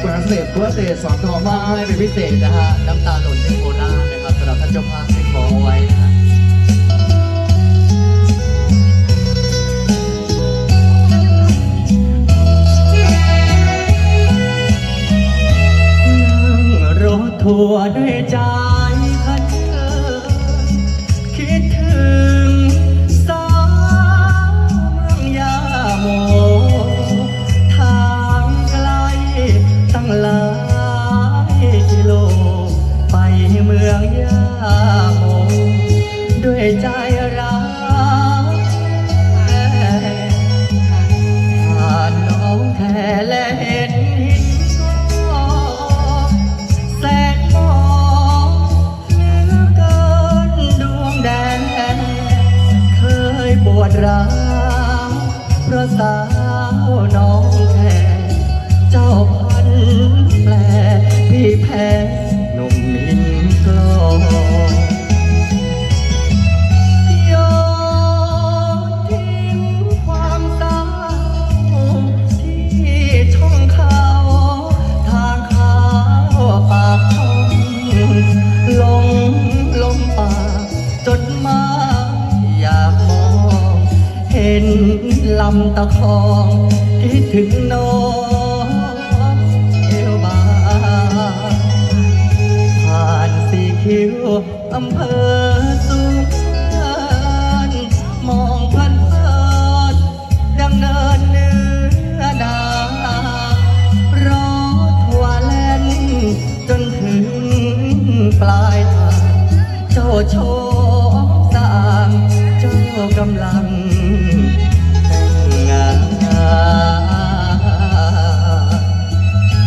เศษเพื่อเศษสอนทองมอบให้เป็นพิเศษนะฮะน้ำตาหล่นที่โคราชนะครับสำหรับท่านเจ้าภาพที่ขอเอาไว้นะฮะนั่งรถทัวร์ด้วยใจ มืองยาโมด้วยใจรักแท้ผ่านน้องแท้และเห็นหินก็แสนมองเหลือเกินดวงแดงเคยปวดร้าวเพราะสาวน้องแท้เจ้าพันแปล มา อยากมอง เห็นลำตะคองคิดถึงน้องเอวบางผ่านสีคิ้วอำเภอสุพรรณมองเพลินเพลินดังเนินเนื้อดารอทัวร์แล่นจนถึงปลายทางเจ้าโชค กำลังแต่งงาน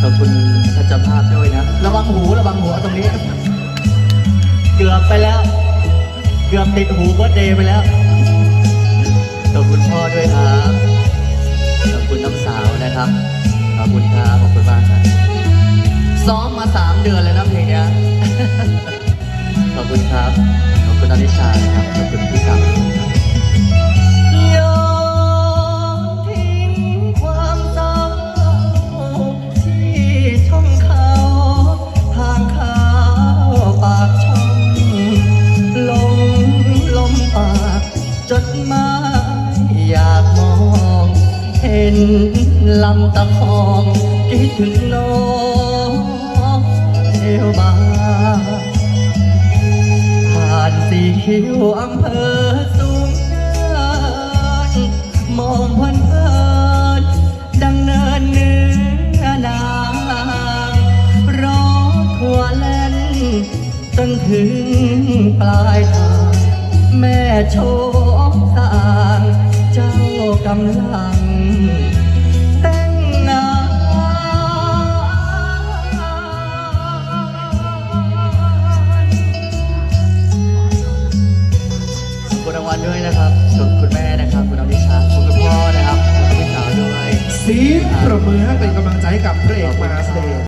ขอบคุณท่านเจ้าภาพด้วยนะ ระวังหูระวังหัวตรงนี้ เกือบไปแล้ว เกือบติดหูเบอร์เดย์ไปแล้วขอบคุณพ่อด้วยครับขอบคุณน้องสาวนะครับขอบคุณครับขอบคุณมากครับซ้อมมาสามเดือนเลยนะเพลงเนี้ยขอบคุณครับ ขอบคุณอนิชานะครับ ขอบคุณพี่สาว จดหมายอยากมอง เห็นลำตะคองคิดถึงน้องเอวบาผ่านสีคิ้วอำเภอสูงเนินมองเพลินเพลินดังเนินเนื้อนางรอทัวร์แล่นจนถึงปลายทางแม่โช คสร้างเจ้ากำลังแต่งงานคุณรางวัลด้วยนะครับขอบคุณคุณแม่นะครับ คุณอนิชา คุณพ่อนะครับ คุณพี่สาวด้วย สีประมือให้เป็นกำลังใจให้กับ